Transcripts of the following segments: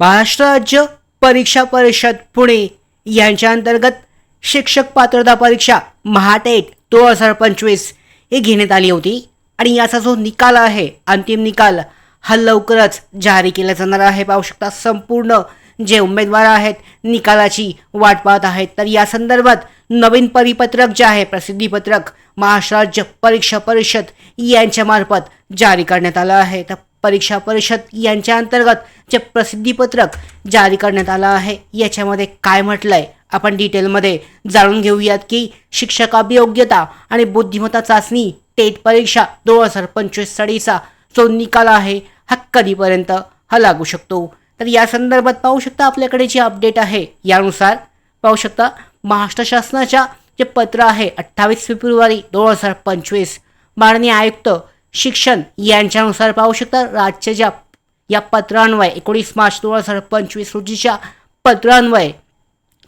महाराष्ट्र राज्य परीक्षा परिषद पुणे. यांच्या अंतर्गत शिक्षक पात्रता परीक्षा महाटेट दोन हजार पंचवीस ही घेण्यात आली होती. आणि याचा जो निकाल आहे अंतिम निकाल हा लवकरच जारी केला जाणार आहे. पाहू शकता संपूर्ण जे उमेदवार आहेत निकालाची वाट पाहत आहेत. तर या संदर्भात नवीन परिपत्रक जे आहे प्रसिद्धीपत्रक महाराष्ट्र राज्य परीक्षा परिषद यांच्यामार्फत जारी करण्यात आलं आहे. तर परीक्षा परिषद यांच्या अंतर्गत जे प्रसिद्धीपत्रक जारी करण्यात आलं आहे. याच्यामध्ये काय म्हटलंय? आपण डिटेलमध्ये जाणून घेऊयात की शिक्षक अभियोग्यता आणि बुद्धिमत्ता चाचणी टेट परीक्षा दोन हजार पंचवीस साडीचा जो निकाल आहे हा कधीपर्यंत हा लागू शकतो? तर या संदर्भात पाहू शकता आपल्याकडे जी अपडेट आहे यानुसार पाहू शकता महाराष्ट्र शासनाच्या जे पत्र आहे अठ्ठावीस फेब्रुवारी दोन हजार पंचवीस माननीय आयुक्त शिक्षण यांच्यानुसार पाहू शकता राज्याच्या या पत्रान्वये एकोणीस मार्च दोन हजार पंचवीस रोजीच्या पत्रान्वये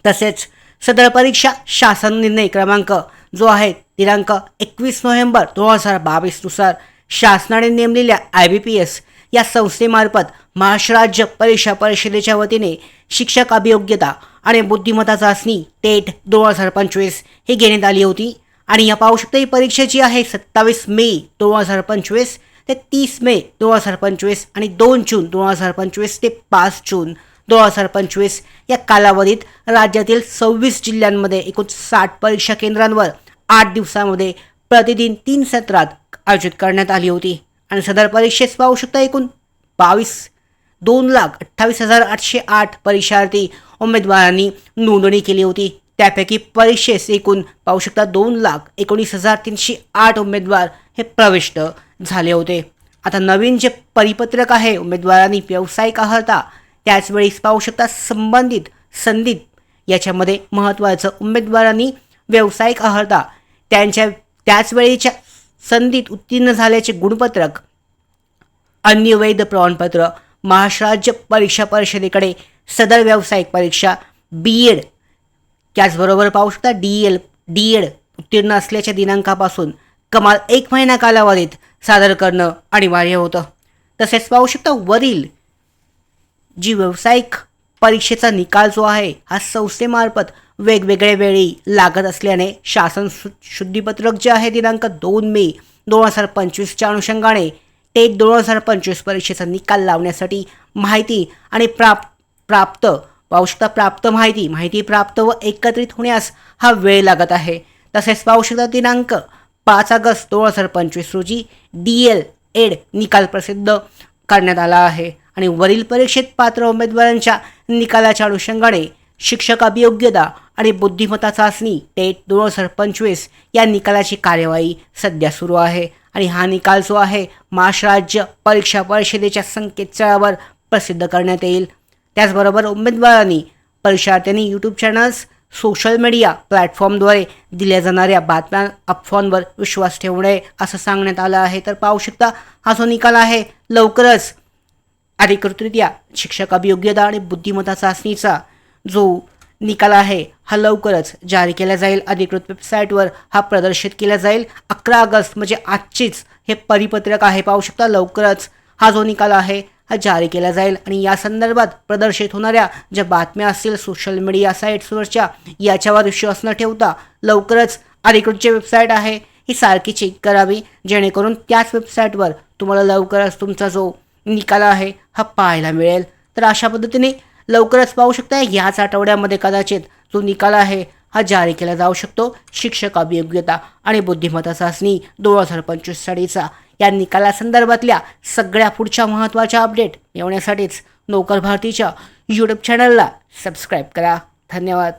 तसेच सदर परीक्षा शासन निर्णय क्रमांक जो आहे दिनांक एकवीस नोव्हेंबर दोन हजार बावीसनुसार शासनाने नेमलेल्या आय बी पी एस या संस्थेमार्फत महाराष्ट्र राज्य परीक्षा परिषदेच्या वतीने शिक्षक अभियोग्यता आणि बुद्धिमत्ता चाचणी टेट दोन हजार पंचवीस ही घेण्यात आली होती. आणि या पाहू शकता ही परीक्षा जी आहे सत्तावीस मे दोन हजार पंचवीस. ते तीस मे दोन हजार पंचवीस आणि दोन जून दोन हजार पंचवीस ते पाच जून दोन हजार पंचवीस या कालावधीत राज्यातील सव्वीस जिल्ह्यांमध्ये एकूण साठ परीक्षा केंद्रांवर आठ दिवसामध्ये प्रतिदिन तीन सत्रात आयोजित करण्यात आली होती. आणि सदर परीक्षेस पाहू शकता एकूण बावीस दोन लाख अठ्ठावीस हजार आठशे आठ परीक्षार्थी उमेदवारांनी नोंदणी केली होती. त्यापैकी परीक्षेस एकूण पाहू शकता दोन लाख एकोणीस हजार तीनशे आठ उमेदवार हे प्रविष्ट झाले होते. आता नवीन जे परिपत्रक आहे उमेदवारांनी व्यावसायिक अर्हता त्याचवेळी पाहू शकता संबंधित संधी याच्यामध्ये महत्त्वाचं उमेदवारांनी व्यावसायिक अर्हता त्यांच्या त्याच वेळेच्या संधीत उत्तीर्ण झाल्याचे गुणपत्रक अन्य वैध प्रमाणपत्र महाराष्ट्र राज्य परीक्षा परिषदेकडे सदर व्यावसायिक परीक्षा बी एड त्याचबरोबर पाहू शकता डी एल डी एड उत्तीर्ण असल्याच्या दिनांकापासून कमाल एक महिना कालावधीत सादर करणं अनिवार्य होतं. तसेच पाहू शकता वरील जी व्यावसायिक परीक्षेचा निकाल जो आहे हा संस्थेमार्फत वेगवेगळ्या वेळी लागत असल्याने शासन सु शुद्धीपत्रक जे आहे दिनांक दोन मे दोन हजार पंचवीसच्या अनुषंगाने टेट दोन हजार पंचवीस परीक्षेचा निकाल लावण्यासाठी माहिती आणि प्राप प्राप्त पाहू शकता प्राप्त माहिती माहिती प्राप्त व एकत्रित होण्यास हा वेळ लागत आहे. तसेच पाहू शकता दिनांक पाच ऑगस्ट दोन हजार पंचवीस रोजी डी एल एड निकाल प्रसिद्ध करण्यात आला आहे. आणि वरील परीक्षेत पात्र उमेदवारांच्या निकालाच्या अनुषंगाने शिक्षक अभियोग्यता आणि बुद्धिमत्ता चाचणी टेट दोन हजार पंचवीस या निकालाची कार्यवाही सध्या सुरू आहे. आणि हा निकाल जो आहे महाराष्ट्र राज्य परीक्षा परिषदेच्या संकेतस्थळावर प्रसिद्ध करण्यात येईल. त्याचबरोबर उमेदवारांनी परीक्षार्थ्यांनी यूट्यूब चॅनल्स सोशल मीडिया प्लॅटफॉर्मद्वारे दिल्या जाणाऱ्या बातम्या अफवांवर विश्वास ठेवू नये असं सांगण्यात आलं आहे. तर पाहू शकता हा जो निकाल आहे लवकरच अधिकृतरित्या शिक्षक अभियोग्यता आणि बुद्धिमत्ता चाचणीचा जो निकाल आहे हा लवकरच जारी केला जाईल. अधिकृत वेबसाईटवर हा प्रदर्शित केला जाईल. अकरा ऑगस्ट म्हणजे आजचीच हे परिपत्रक आहे. पाहू शकता लवकरच हा जो निकाल आहे हा जारी केला जाईल. आणि या संदर्भात प्रदर्शित होणाऱ्या ज्या बातम्या असतील सोशल मीडिया साईट्सवरच्या याच्यावर विश्वास न ठेवता लवकरच अधिकृतची वेबसाईट आहे. ही सारखी चेक करावी जेणेकरून त्याच वेबसाईटवर तुम्हाला लवकरच तुमचा जो निकाल आहे हा पाहायला मिळेल. तर अशा पद्धतीने लवकरच पाहू शकता ह्याच आठवड्यामध्ये कदाचित जो निकाल आहे हा जारी केला जाऊ शकतो. शिक्षक अभियोग्यता आणि बुद्धिमत्ता चाचणी दोन हजार पंचवीस साडीचा. या निकालासंदर्भातल्या सगळ्या पुढच्या महत्त्वाच्या अपडेट मिळवण्यासाठीच नोकर भारतीच्या यूट्यूब चॅनलला सबस्क्राईब करा. धन्यवाद.